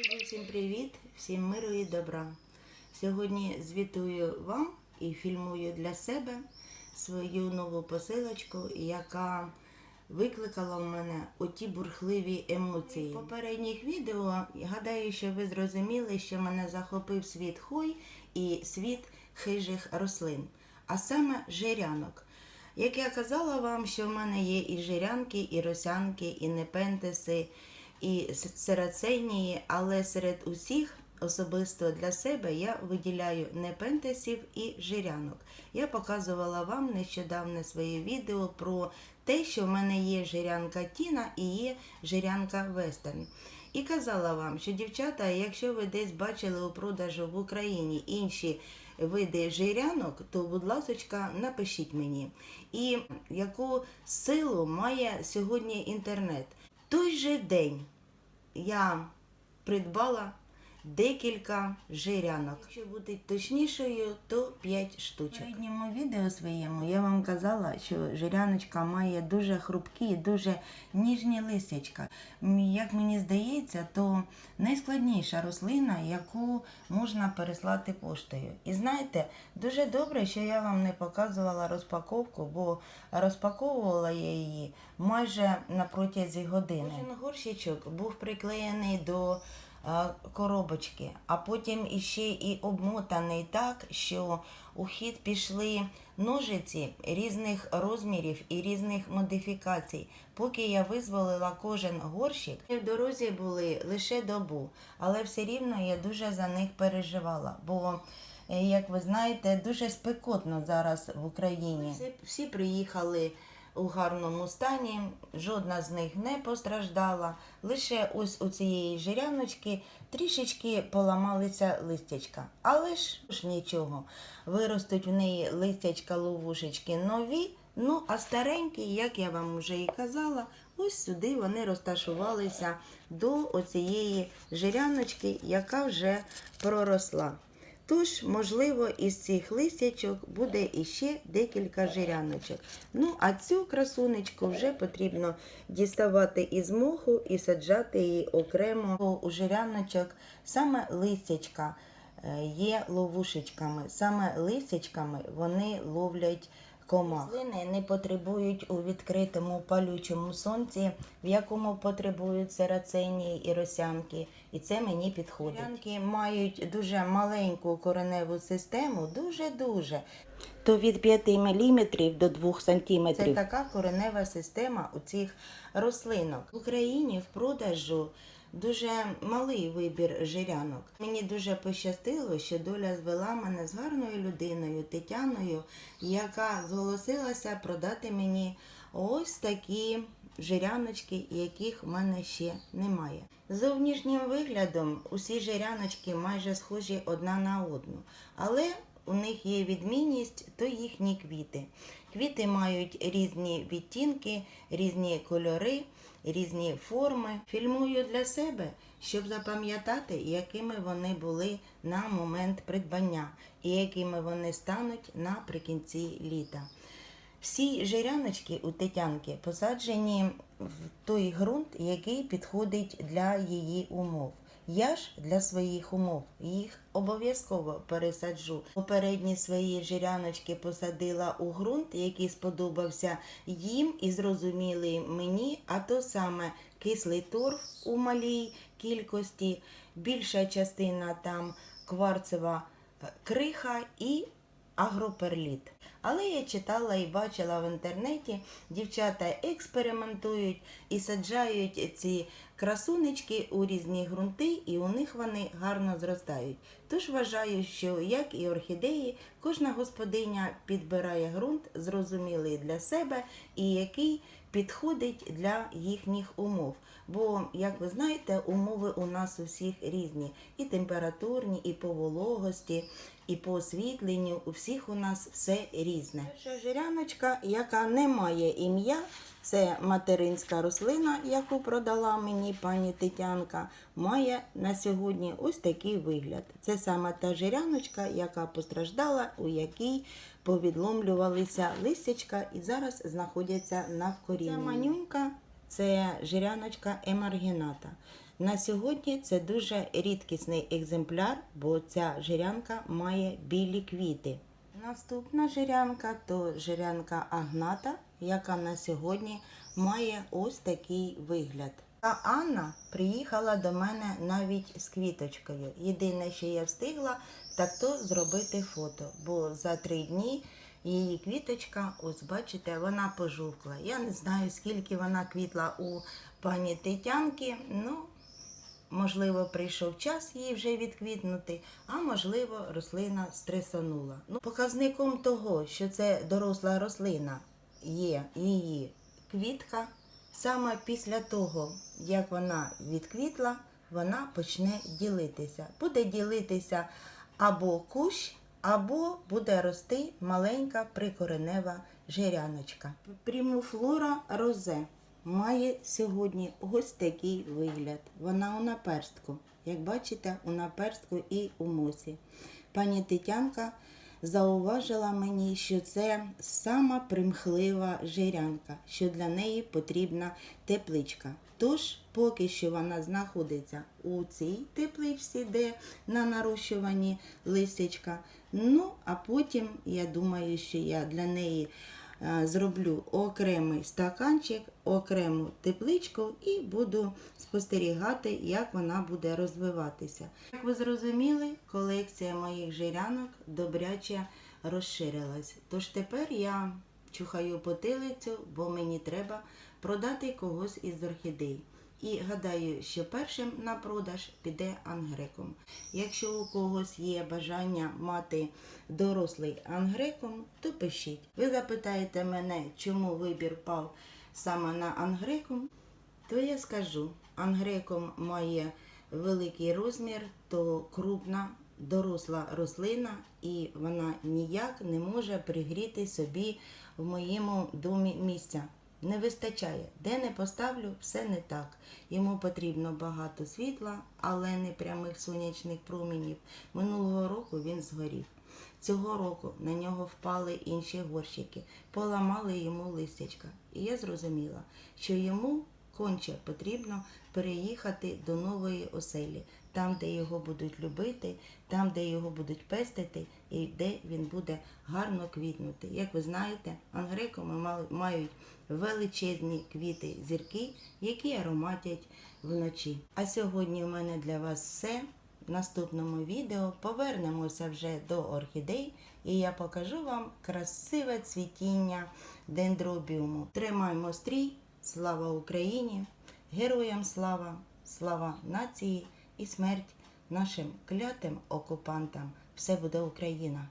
Всім привіт, всім миру і добра. Сьогодні звітую вам і фільмую для себе свою нову посилочку, яка викликала в мене оті бурхливі емоції. В попередніх відео гадаю, що ви зрозуміли, що мене захопив світ хой і світ хижих рослин, а саме жирянок. Як я казала вам, що в мене є і жирянки, і росянки, і непентеси, і с- але серед усіх особисто для себе я виділяю непентесів і жирянок. Я показувала вам нещодавно своє відео про те, що в мене є жирянка Тіна і є жирянка Вестерн. І казала вам, що дівчата, якщо ви десь бачили у продажу в Україні інші види жирянок, то, будь ласочка, напишіть мені. І яку силу має сьогодні інтернет? Той же день я придбала декілька жирянок. Якщо бути точнішою, то 5 штучок. В попередньому відео своєму я вам казала, що жиряночка має дуже хрупкі, дуже ніжні листячка. Як мені здається, то найскладніша рослина, яку можна переслати поштою. І знаєте, дуже добре, що я вам не показувала розпаковку, бо розпаковувала я її майже на протязі години. Кожен горщичок був приклеєний до коробочки, а потім іще і обмотаний так, що у хід пішли ножиці різних розмірів і різних модифікацій. Поки я визволила кожен горщик, в дорозі були лише добу, але все рівно я дуже за них переживала. Бо е, як ви знаєте, дуже спекотно зараз в Україні. Всі приїхали у гарному стані, жодна з них не постраждала. Лише ось у цієї жиряночки трішечки поламалися листячка. Але ж нічого, виростуть в неї листячка ловушечки нові. Ну, а старенькі, як я вам вже і казала, ось сюди вони розташувалися до оцієї жиряночки, яка вже проросла. Тож, можливо, із цих листячок буде іще декілька жиряночок. Ну, а цю красунечку вже потрібно діставати із моху і саджати її окремо. У жиряночок саме листячка е, є ловушечками. Саме листячками вони ловлять комах. Рослини не потребують у відкритому палючому сонці, в якому потребують сераценії і росянки, і це мені підходить. Росянки мають дуже маленьку кореневу систему, дуже-дуже. То від 5 мм до 2 см. Це така коренева система у цих рослинок. В Україні в продажу дуже малий вибір жирянок. Мені дуже пощастило, що доля звела мене з гарною людиною Тетяною, яка зголосилася продати мені ось такі жиряночки, яких в мене ще немає. Зовнішнім виглядом усі жиряночки майже схожі одна на одну, але у них є відмінність, то їхні квіти. Квіти мають різні відтінки, різні кольори, різні форми. Фільмую для себе, щоб запам'ятати, якими вони були на момент придбання і якими вони стануть наприкінці літа. Всі жиряночки у Тетянки посаджені в той ґрунт, який підходить для її умов. Я ж для своїх умов їх обов'язково пересаджу. Попередні свої жиряночки посадила у ґрунт, який сподобався їм і зрозумілий мені, а то саме кислий торф у малій кількості, більша частина там кварцева е, криха і агроперліт. Але я читала і бачила в інтернеті, дівчата експериментують і саджають ці красунечки у різні ґрунти, і у них вони гарно зростають. Тож вважаю, що як і орхідеї, кожна господиня підбирає ґрунт, зрозумілий для себе і який підходить для їхніх умов. Бо, як ви знаєте, умови у нас у всіх різні. І температурні, і по вологості, і по освітленню. У всіх у нас все різне. Перша жиряночка, яка не має ім'я, це материнська рослина, яку продала мені пані Тетянка, має на сьогодні ось такий вигляд. Це саме та жиряночка, яка постраждала, у якій повідломлювалися листячка і зараз знаходяться на вкорінні. Ця манюнька це жиряночка емаргіната. На сьогодні це дуже рідкісний екземпляр, бо ця жирянка має білі квіти. Наступна жирянка то жирянка Агната, яка на сьогодні має ось такий вигляд. А Анна приїхала до мене навіть з квіточкою. Єдине, що я встигла, так то зробити фото, бо за три дні її квіточка, ось бачите, вона пожовкла. Я не знаю, скільки вона квітла у пані Тетянки. Ну, можливо, прийшов час їй вже відквітнути, а можливо, рослина стресанула. Ну, показником того, що це доросла рослина, є її квітка. Саме після того, як вона відквітла, вона почне ділитися. Буде ділитися або кущ, або буде рости маленька прикоренева жиряночка. Примуфлора розе має сьогодні ось такий вигляд. Вона у наперстку. Як бачите, у наперстку і у мосі. Пані Тетянка зауважила мені, що це сама примхлива жирянка, що для неї потрібна тепличка. Тож, поки що вона знаходиться у цій тепличці, де на нарощуванні лисичка. Ну, а потім я думаю, що я для неї зроблю окремий стаканчик, окрему тепличку і буду спостерігати, як вона буде розвиватися. Як ви зрозуміли, колекція моїх жирянок добряче розширилась. Тож тепер я чухаю потилицю, бо мені треба продати когось із орхідей. І гадаю, що першим на продаж піде ангреком. Якщо у когось є бажання мати дорослий ангреком, то пишіть. Ви запитаєте мене, чому вибір пав саме на ангреком, то я скажу, ангреком має великий розмір, то крупна доросла рослина, і вона ніяк не може пригріти собі в моєму домі місця. Не вистачає. Де не поставлю, все не так. Йому потрібно багато світла, але не прямих сонячних промінів. Минулого року він згорів. Цього року на нього впали інші горщики, поламали йому листячка. І я зрозуміла, що йому конче потрібно переїхати до нової оселі, там, де його будуть любити, там, де його будуть пестити, і де він буде гарно квітнути. Як ви знаєте, ангрекоми мають величезні квіти зірки, які ароматять вночі. А сьогодні у мене для вас все. В наступному відео повернемося вже до орхідей, і я покажу вам красиве цвітіння дендробіуму. Тримаймо стрій, слава Україні, героям слава, слава нації і смерть нашим клятим окупантам. Все буде Україна!